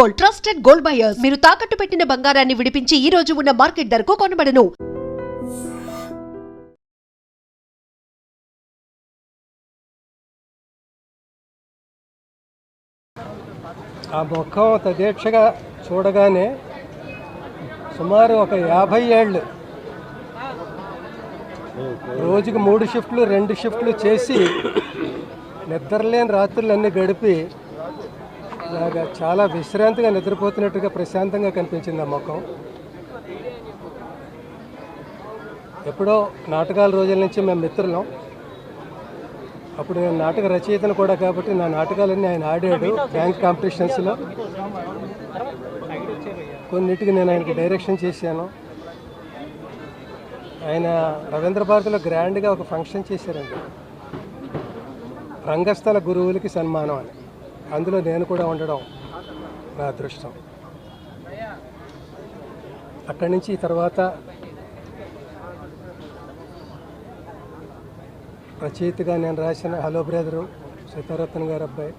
Gold trusted gold buyers. మీరు తాకట్టు పెట్టిన బంగారాన్ని విడిపించి ఈ రోజు ఉన్న మార్కెట్ ధరకు కొనబడను. ఆ ముఖం తదేక్షగా చూడగానే సుమారు ఒక యాభై ఏళ్ళు రోజుకి మూడు షిఫ్ట్లు రెండు షిఫ్ట్లు చేసి నిద్రలేని రాత్రులన్నీ గడిపి ఇలాగా చాలా విశ్రాంతిగా నిద్రపోతున్నట్టుగా ప్రశాంతంగా కనిపించింది ఆ ముఖం. ఎప్పుడో నాటకాల రోజుల నుంచి మేము మిత్రులం. అప్పుడు నేను నాటక రచయితను కూడా కాబట్టి నా నాటకాలన్నీ ఆయన ఆడాడు బ్యాంక్ కాంపిటీషన్స్లో. కొన్నిటికి నేను ఆయనకి డైరెక్షన్ చేశాను. ఆయన రవీంద్ర భారతిలో గ్రాండ్గా ఒక ఫంక్షన్ చేశారండి. రంగస్థల గురువులకి సన్మానం అని. అందులో నేను కూడా ఉండడం నా అదృష్టం. అక్కడి నుంచి తర్వాత రచయితగా నేను రాసిన హలో బ్రదరు సీతారత్న గారు అబ్బాయి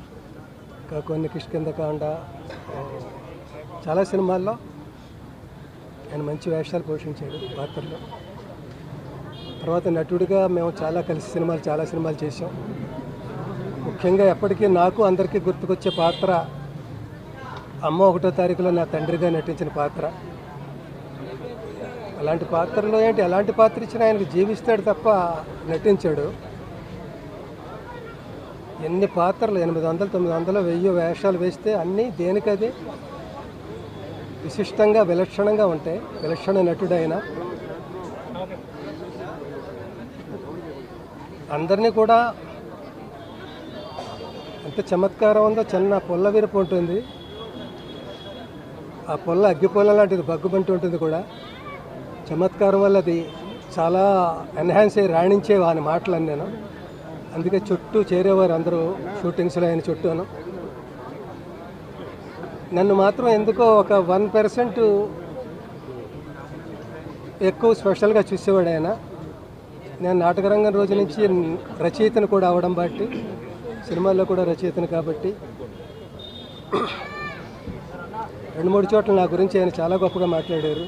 ఇంకా కొన్ని కిష్కిందకాండ చాలా సినిమాల్లో ఆయన మంచి వేషాలు పోషించాడు పాత్రలో. తర్వాత నటుడిగా మేము చాలా కలిసి సినిమాలు చాలా సినిమాలు చేసాం ముఖ్యంగా ఎప్పటికీ నాకు అందరికీ గుర్తుకొచ్చే పాత్ర అమ్మ ఒకటో తారీఖులో నా తండ్రిగా నటించిన పాత్ర. అలాంటి పాత్రలో ఏంటి? ఎలాంటి పాత్ర ఇచ్చినా ఆయనకు జీవిస్తాడు తప్ప నటించాడు. ఎన్ని పాత్రలు? ఎనిమిది వందలు తొమ్మిది వందలు వెయ్యి వేషాలు వేస్తే అన్నీ దేనికది? విశిష్టంగా విలక్షణంగా ఉంటాయి. విలక్షణ నటుడైన. అందరినీ కూడా ఎంత చమత్కారం ఉందో చిన్న పొల్ల విరుపు ఉంటుంది. ఆ పొల్ల అగ్గి పొల్ల లాంటిది బగ్గుబంటి ఉంటుంది కూడా. చమత్కారం వల్ల అది చాలా ఎన్హాన్స్ అయ్యి రాణించే వాని మాటలు నేను. అందుకే చుట్టూ చేరేవారు అందరూ షూటింగ్స్లో ఆయన చుట్టూను. నన్ను మాత్రం ఎందుకో ఒక వన్ పర్సెంట్ ఎక్కువ స్పెషల్గా చూసేవాడు ఆయన. నేను నాటకరంగం రోజు నుంచి రచయితను కూడా అవడం బట్టి సినిమాల్లో కూడా రచయితను కాబట్టి రెండు మూడు చోట్ల నా గురించి ఆయన చాలా గొప్పగా మాట్లాడారు.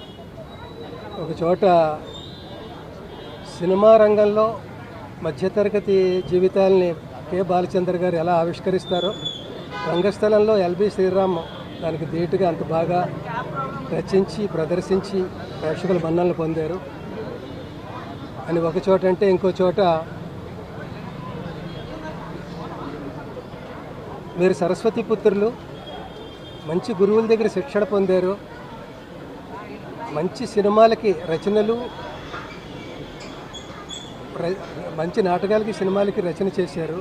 ఒక చోట సినిమా రంగంలో మధ్యతరగతి జీవితాల్ని కె. బాలచంద్ర గారు ఎలా ఆవిష్కరిస్తారో రంగస్థలంలో ఎల్బి శ్రీరామ్ దానికి ధీటుగా అంత బాగా రచించి ప్రదర్శించి ప్రేక్షకుల మన్నలను పొందారు. అని ఒక చోట అంటే ఇంకో చోట మీరు సరస్వతి పుత్రులు మంచి గురువుల దగ్గర శిక్షణ పొందారు మంచి సినిమాలకి రచనలు మంచి నాటకాలకి సినిమాలకి రచన చేశారు.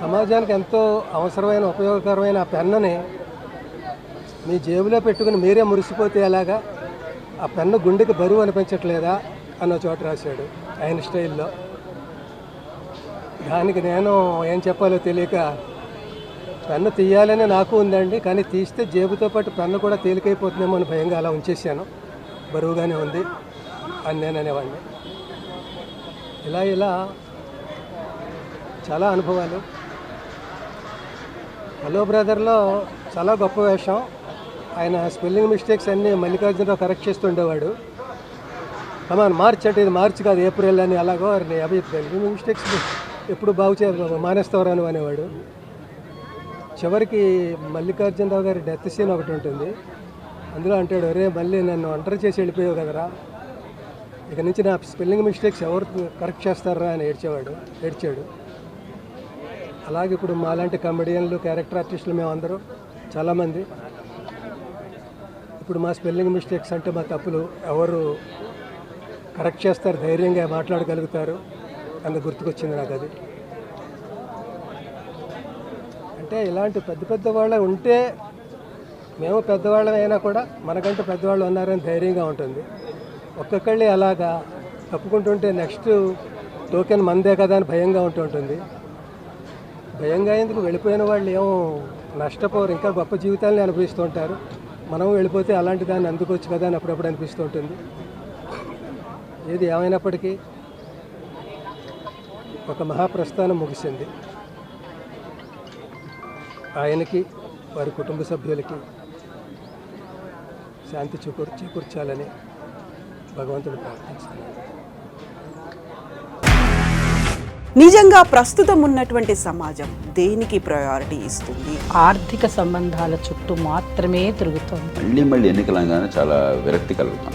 సమాజానికి ఎంతో అవసరమైన ఉపయోగకరమైన ఆ పెన్నని మీ జేబులో పెట్టుకుని మీరే మురిసిపోతే ఎలాగా? ఆ పెన్ను గుండెకి బరువు అనిపించట్లేదా? అన్న చోట రాశాడు ఆయన స్టైల్లో. దానికి నేను ఏం చెప్పాలో తెలియక పెన్ను తీయాలని నాకు ఉందండి కానీ తీస్తే జేబుతో పాటు పెన్ను కూడా తేలికైపోతుందేమో అని భయంగా అలా ఉంచేసాను బరువుగానే ఉంది. అని నేను అనేవాడిని ఇలా ఇలా చాలా అనుభవాలు. హలో బ్రదర్లో చాలా గొప్ప వేషం. ఆయన స్పెల్లింగ్ మిస్టేక్స్ అన్నీ మల్లికార్జునరావు కరెక్ట్ చేస్తుండేవాడు. కమాన్ మార్చ్ అంటే ఇది మార్చ్ కాదు ఏప్రిల్ అని అలాగో అరే అవి స్పెల్లింగ్ మిస్టేక్స్ ఎప్పుడు బాగు చే మానేస్తావరా అనేవాడు. చివరికి మల్లికార్జునరావు గారి డెత్ సీన్ ఒకటి ఉంటుంది. అందులో అంటాడు అరే మళ్ళీ నన్ను ఒంటరి చేసి వెళ్ళిపోయావు కదరా. ఇక నుంచి నా స్పెల్లింగ్ మిస్టేక్స్ ఎవరు కరెక్ట్ చేస్తారా? అని ఏడ్చేవాడు ఏడ్చాడు. అలాగే ఇప్పుడు మాలాంటి కమెడియన్లు క్యారెక్టర్ ఆర్టిస్టులు మేమందరూ చాలామంది. ఇప్పుడు మా స్పెల్లింగ్ మిస్టేక్స్ అంటే మా తప్పులు ఎవరు కరెక్ట్ చేస్తారు ధైర్యంగా మాట్లాడగలుగుతారు. అన్న గుర్తుకొచ్చింది నాకు అది. అంటే ఇలాంటి పెద్ద పెద్ద వాళ్ళ ఉంటే మేము పెద్దవాళ్ళం అయినా కూడా మనకంటే పెద్దవాళ్ళు ఉన్నారని ధైర్యంగా ఉంటుంది. ఒక్కొక్కళ్ళే అలాగా తప్పుకుంటుంటే నెక్స్ట్ టోకెన్ మందే కదా అని భయంగా ఉంటూ ఉంటుంది. భయంగా ఎందుకు? వెళ్ళిపోయిన వాళ్ళు ఏమో నష్టపోరు ఇంకా గొప్ప జీవితాలని అనుభవిస్తూ ఉంటారు. మనం వెళ్ళిపోతే అలాంటి దాన్ని అందుకోవచ్చు కదా అని అప్పుడప్పుడు అనిపిస్తూ ఉంటుంది. ఏది ఏమైనప్పటికీ ఒక మహాప్రస్థానం ముగిసింది. ఆయనకి వారి కుటుంబ సభ్యులకి శాంతి చేకూర్ చేకూర్చాలని భగవంతుడు ప్రార్థిస్తున్నాను నిజంగా ప్రస్తుతం ఉన్నటువంటి సమాజం దేనికి ప్రయారిటీ ఇస్తుంది? ఆర్థిక సంబంధాల చుట్టూ మాత్రమే తిరుగుతోంది. మళ్ళీ మళ్ళీ ఎన్నికలంగానే చాలా విరక్తి కలుగుతాం